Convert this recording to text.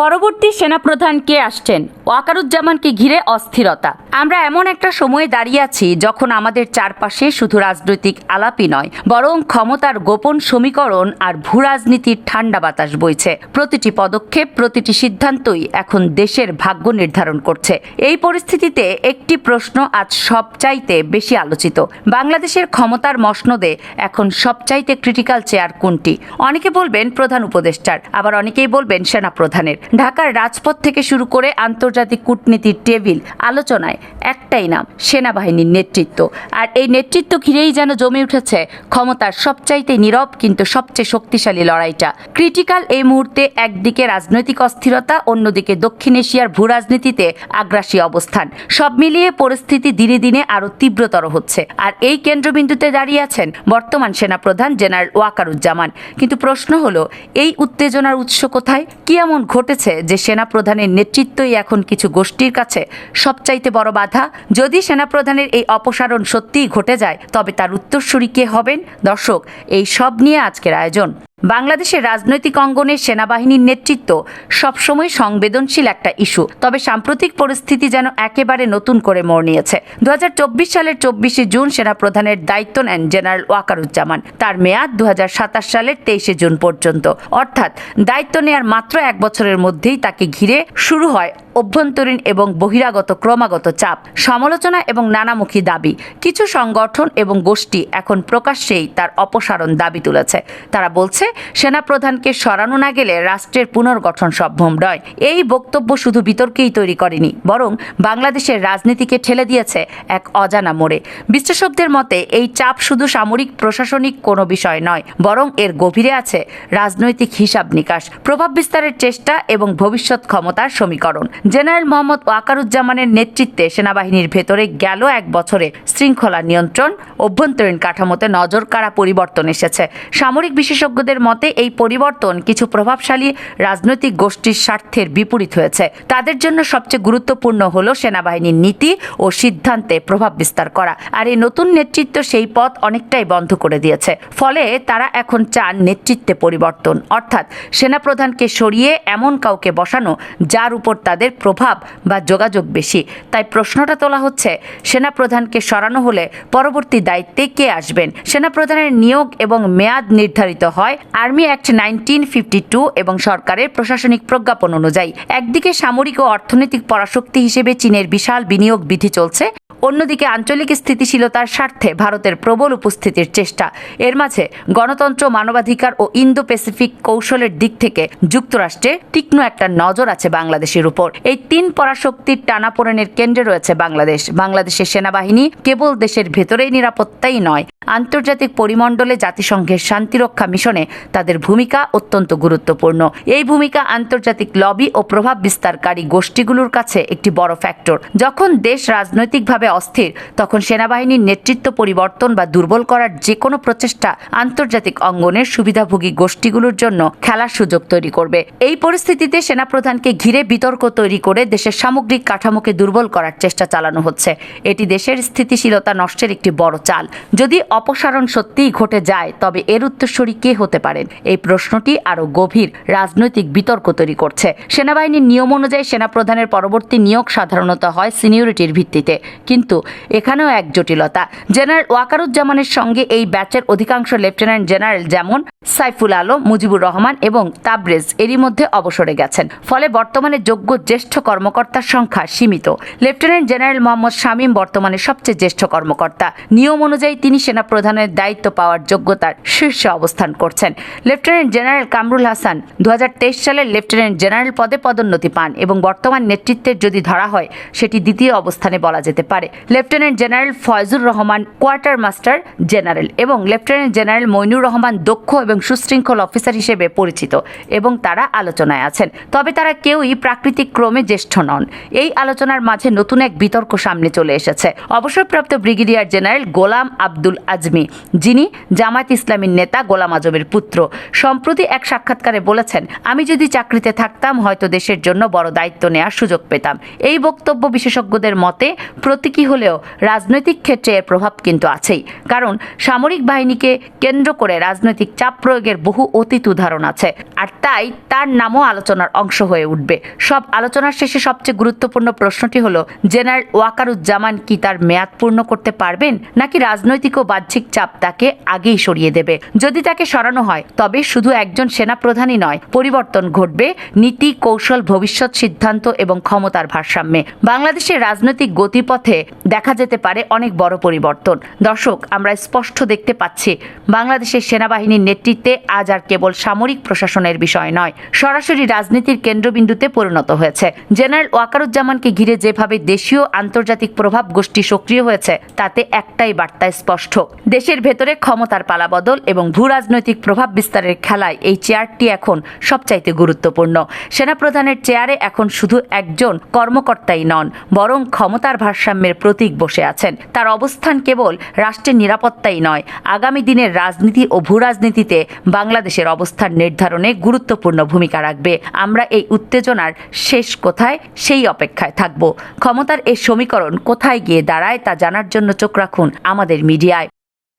পরবর্তী সেনাপ্রধান কে আসছেন? ওয়াকারুজ্জামানকে ঘিরে অস্থিরতা। আমরা এমন একটা সময়ে দাঁড়িয়ে আছি যখন আমাদের চারপাশে শুধু রাজনৈতিক আলাপই নয়, বরং ক্ষমতার গোপন সমীকরণ আর ভূ রাজনীতির ঠান্ডা বাতাস বইছে। প্রতিটি পদক্ষেপ, প্রতিটি সিদ্ধান্তই এখন দেশের ভাগ্য নির্ধারণ করছে। এই পরিস্থিতিতে একটি প্রশ্ন আজ সবচাইতে বেশি আলোচিত। বাংলাদেশের ক্ষমতার মসনদে এখন সবচাইতে ক্রিটিক্যাল চেয়ার কোনটি? অনেকে বলবেন প্রধান উপদেষ্টার, আবার অনেকেই বলবেন সেনা প্রধানের ঢাকার রাজপথ থেকে শুরু করে আন্তর্জাতিক কূটনীতির টেবিল, আলোচনায় একটাই নাম, সেনাবাহিনীর নেতৃত্ব। আর এই নেতৃত্ব ঘিরেই যেন জমে উঠেছে ক্ষমতার সবচাইতে নীরব কিন্তু সবচেয়ে শক্তিশালী লড়াইটা। ক্রিটিক্যাল এই মুহূর্তে একদিকে রাজনৈতিক অস্থিরতা, অন্যদিকে দক্ষিণ এশিয়ার ভূ রাজনীতিতে আগ্রাসী অবস্থান। সব মিলিয়ে পরিস্থিতি দিনে দিনে আরও তীব্রতর হচ্ছে। আর এই কেন্দ্রবিন্দুতে দাঁড়িয়ে আছেন বর্তমান সেনাপ্রধান জেনারেল ওয়াকারুজ্জামান। কিন্তু প্রশ্ন হলো, এই উত্তেজনার উৎস কোথায়? কি এমন ঘটেছে যে সেনাপ্রধানের নেতৃত্বই এখন কিছু গোষ্ঠীর কাছে সবচাইতে বড় বাধা। যদি সেনাপ্রধানের এই অপসারণ সত্যিই ঘটে যায়, তবে তার উত্তরসূরি কে হবেন? দর্শক, এই সব নিয়ে আজকের আয়োজন। বাংলাদেশের রাজনৈতিক অঙ্গনে সেনাবাহিনীর নেতৃত্ব সবসময় সংবেদনশীল একটা ইস্যু। তবে সাম্প্রতিক পরিস্থিতি যেন একেবারে নতুন করে মোড় নিয়েছে। দু হাজার চব্বিশ সালের চব্বিশে জুন সেনাপ্রধানের দায়িত্ব নেন জেনারেল ওয়াকারুজ্জামান। তার মেয়াদ দু হাজার সাতাশ সালের তেইশে জুন পর্যন্ত। অর্থাৎ দায়িত্ব নেয়ার মাত্র এক বছরের মধ্যেই তাকে ঘিরে শুরু হয় অভ্যন্তরীণ এবং বহিরাগত ক্রমাগত চাপ, সমালোচনা এবং নানামুখী দাবি, কিছু সংগঠন এবং গোষ্ঠী এখন প্রকাশ্যেই তার অপসারণ দাবি তুলেছে। তারা বলছে, সেনাপ্রধানকে সরানো না গেলে রাষ্ট্রের পুনর্গঠন সম্ভব নয়। এই বক্তব্য শুধু বিতর্কেই তৈরি করেনি, বরং বাংলাদেশের রাজনীতিকে ঠেলে দিয়েছে এক অজানা মোড়ে। বিশ্লেষকদের মতে, এই চাপ শুধু সামরিক, প্রশাসনিক কোনো বিষয় নয়, বরং এর গভীরে আছে রাজনৈতিক হিসাব নিকাশ, প্রভাব বিস্তারের চেষ্টা এবং ভবিষ্যৎ ক্ষমতার সমীকরণ। জেনারেল মোহাম্মদ ওয়াকারুজ্জামানের নেতৃত্বে সেনাবাহিনীর ভেতরে গেল এক বছরে শৃঙ্খলা নিয়ন্ত্রণ, অভ্যন্তরীণ কাঠামোতে নজর কাড়া পরিবর্তন এসেছে। সামরিক বিশেষজ্ঞদের মতে, এই পরিবর্তন কিছু প্রভাবশালী রাজনৈতিক গোষ্ঠীর স্বার্থের বিপরীত হয়েছে। তাদের জন্য সবচেয়ে গুরুত্বপূর্ণ হল সেনাবাহিনীর নীতি ও সিদ্ধান্তে প্রভাব বিস্তার করা। আর এই নতুন নেতৃত্ব সেই পথ অনেকটাই বন্ধ করে দিয়েছে। ফলে তারা এখন চান নেতৃত্বে পরিবর্তন। অর্থাৎ সেনাপ্রধানকে সরিয়ে এমন কাউকে বসানো, যার উপর তাদের প্রভাব বা যোগাযোগ বেশি। তাই প্রশ্নটা তোলা হচ্ছে, সেনাপ্রধানকে সরানো হলে পরবর্তী দায়িত্বে কে আসবেন? সেনাপ্রধানের নিয়োগ এবং মেয়াদ নির্ধারিত হয় army act nineteen fifty two এবং সরকারের প্রশাসনিক প্রজ্ঞাপন অনুযায়ী। একদিকে সামরিক ও অর্থনৈতিক পরাশক্তি হিসেবে চীনের বিশাল বিনিয়োগ বিধি চলছে অন্যদিকে আঞ্চলিক স্থিতিশীলতার স্বার্থে ভারতের প্রবল উপস্থিতির চেষ্টা। এর মাঝে গণতন্ত্র, মানবাধিকার ও ইন্দো প্যাসিফিক কৌশলের দিক থেকে যুক্তরাষ্ট্রে তীক্ষ্ণ একটা নজর আছে বাংলাদেশের উপর। এই তিন পরাশক্তির টানাপোড়েনের কেন্দ্রে রয়েছে বাংলাদেশ। বাংলাদেশের সেনাবাহিনী কেবল দেশের ভেতরেই নিরাপত্তাই নয় আন্তর্জাতিক পরিমণ্ডলে জাতিসংঘের শান্তিরক্ষা মিশনে তাদের ভূমিকা অত্যন্ত গুরুত্বপূর্ণ। এই ভূমিকা আন্তর্জাতিক লবি ও প্রভাব বিস্তারকারী গোষ্ঠীগুলোর কাছে একটি বড় ফ্যাক্টর। যখন দেশ রাজনৈতিকভাবে অস্থির, তখন সেনাবাহিনীর নেতৃত্ব পরিবর্তন বা দুর্বল করার যে কোনো প্রচেষ্টা আন্তর্জাতিক অঙ্গনের সুবিধাভোগী গোষ্ঠীগুলোর জন্য খেলার সুযোগ তৈরি করবে। এই পরিস্থিতিতে সেনাপ্রধানকে ঘিরে বিতর্ক তৈরি করে দেশের সামগ্রিক কাঠামোকে দুর্বল করার চেষ্টা চালানো হচ্ছে। এটি দেশের স্থিতিশীলতা নষ্টের একটি বড় চাল। যদি অপসারণ সত্যিই ঘটে যায়, তবে এর উত্তরসূরি কে হতে পারেন এই প্রশ্নটি আরও গভীর রাজনৈতিক বিতর্ক তৈরি করছে। সেনাবাহিনীর নিয়ম অনুযায়ী সেনাপ্রধানের পরবর্তী নিয়োগ সাধারণত হয় সিনিয়রিটির ভিত্তিতে। কিন্তু এখানেও এক জটিলতা। জেনারেল ওয়াকারুজ্জামানের সঙ্গে এই ব্যাচের অধিকাংশ লেফটেন্যান্ট জেনারেল যেমন সাইফুল আলম, মুজিবুর রহমান এবং তাবরেজ এরই মধ্যে অবসরে গেছেন। ফলে বর্তমানে যোগ্য জ্যেষ্ঠ কর্মকর্তার সংখ্যা সীমিত। লেফটেন্যান্ট জেনারেল মোহাম্মদ শামীম বর্তমানে সবচেয়ে জ্যেষ্ঠ কর্মকর্তা। নিয়ম অনুযায়ী তিনি সেনাপ্রধানের দায়িত্ব পাওয়ার যোগ্যতার শীর্ষে অবস্থান করছেন। লেফটেন্যান্ট জেনারেল কামরুল হাসান দু সালের লেফটেন্যান্ট জেনারেল পদে পদোন্নতি পান এবং বর্তমান নেতৃত্বের যদি ধরা হয়, সেটি দ্বিতীয় অবস্থানে বলা যেতে পারে। Lieutenant general Foyzur Rahman, quarter master general এবং লেফটেন্যান্ট জেনারেল মইনুর রহমান দক্ষ এবং সুশৃঙ্খল অফিসার হিসেবে পরিচিত এবং তারা আলোচনায় আছেন। তবে তারা কেউই প্রাকৃতিক ক্রমে জ্যেষ্ঠ নন। এই আলোচনার মাঝে নতুন এক বিতর্ক সামনে চলে এসেছে। অবসরপ্রাপ্ত ব্রিগেডিয়ার জেনারেল গোলাম আব্দুল আজমি, যিনি জামায়াত ইসলামীর নেতা গোলাম আজমের পুত্র। সম্প্রতি এক সাক্ষাৎকারে বলেছেন, আমি যদি চাকরিতে থাকতাম, হয়তো দেশের জন্য বড় দায়িত্ব নেওয়ার সুযোগ পেতাম। এই বক্তব্য বিশেষজ্ঞদের মতে, প্রতীকী হলেও রাজনৈতিক ক্ষেত্রে এর প্রভাব কিন্তু আছেই। কারণ সামরিক বাহিনীকে কেন্দ্র করে রাজনৈতিক চাপ প্রয়োগের বহু অতীত উদাহরণ আছে। আর তাই তার নামও আলোচনার অংশ হয়ে উঠবে। সব আলোচনার শেষে সবচেয়ে গুরুত্বপূর্ণ প্রশ্নটি হলো, জেনারেল ওয়াকারুজ্জামান কি তার মেয়াদ পূর্ণ করতে পারবেন? নাকি রাজনৈতিক ও বাহ্যিক চাপ তাকে আগেই সরিয়ে দেবে। যদি তাকে সরানো হয়, তবে শুধু একজন সেনাপ্রধানই নয়, পরিবর্তন ঘটবে, নীতি, কৌশল, ভবিষ্যৎ সিদ্ধান্ত এবং ক্ষমতার ভারসাম্যে। বাংলাদেশের রাজনৈতিক গতিপথে দেখা যেতে পারে অনেক বড় পরিবর্তন। দর্শক, আমরা স্পষ্ট দেখতে পাচ্ছি, বাংলাদেশের সেনাবাহিনীর নেতৃত্বে আজ আর কেবল সামরিক প্রশাসনের বিষয় নয়, সরাসরি রাজনীতির কেন্দ্রবিন্দুতে পরিণত হয়েছে। জেনারেল ওয়াকারুজ্জামানকে ঘিরে যেভাবে দেশীয় আন্তর্জাতিক প্রভাব গোষ্ঠী সক্রিয় হয়েছে, তাতে একটাই বার্তা স্পষ্ট দেশের ভেতরে ক্ষমতার পালাবদল এবং ভূ রাজনৈতিক প্রভাব বিস্তারের খেলায় এই চেয়ারটি এখন সবচাইতে গুরুত্বপূর্ণ। সেনাপ্রধানের চেয়ারে এখন শুধু একজন কর্মকর্তাই নন, বরং ক্ষমতার ভারসাম্যের প্রতীক বসে আছেন। তার অবস্থান কেবল রাষ্ট্রের নিরাপত্তাই নয়, আগামী দিনের রাজনীতি ও ভূ রাজনীতিতে বাংলাদেশের অবস্থান নির্ধারণে গুরুত্বপূর্ণ ভূমিকা রাখবে। আমরা এই উত্তেজনার শেষ কোথায়? সেই অপেক্ষায় থাকব। ক্ষমতার এই সমীকরণ কোথায় গিয়ে দাঁড়ায় তা জানার জন্য চোখ রাখুন আমাদের মিডিয়ায়।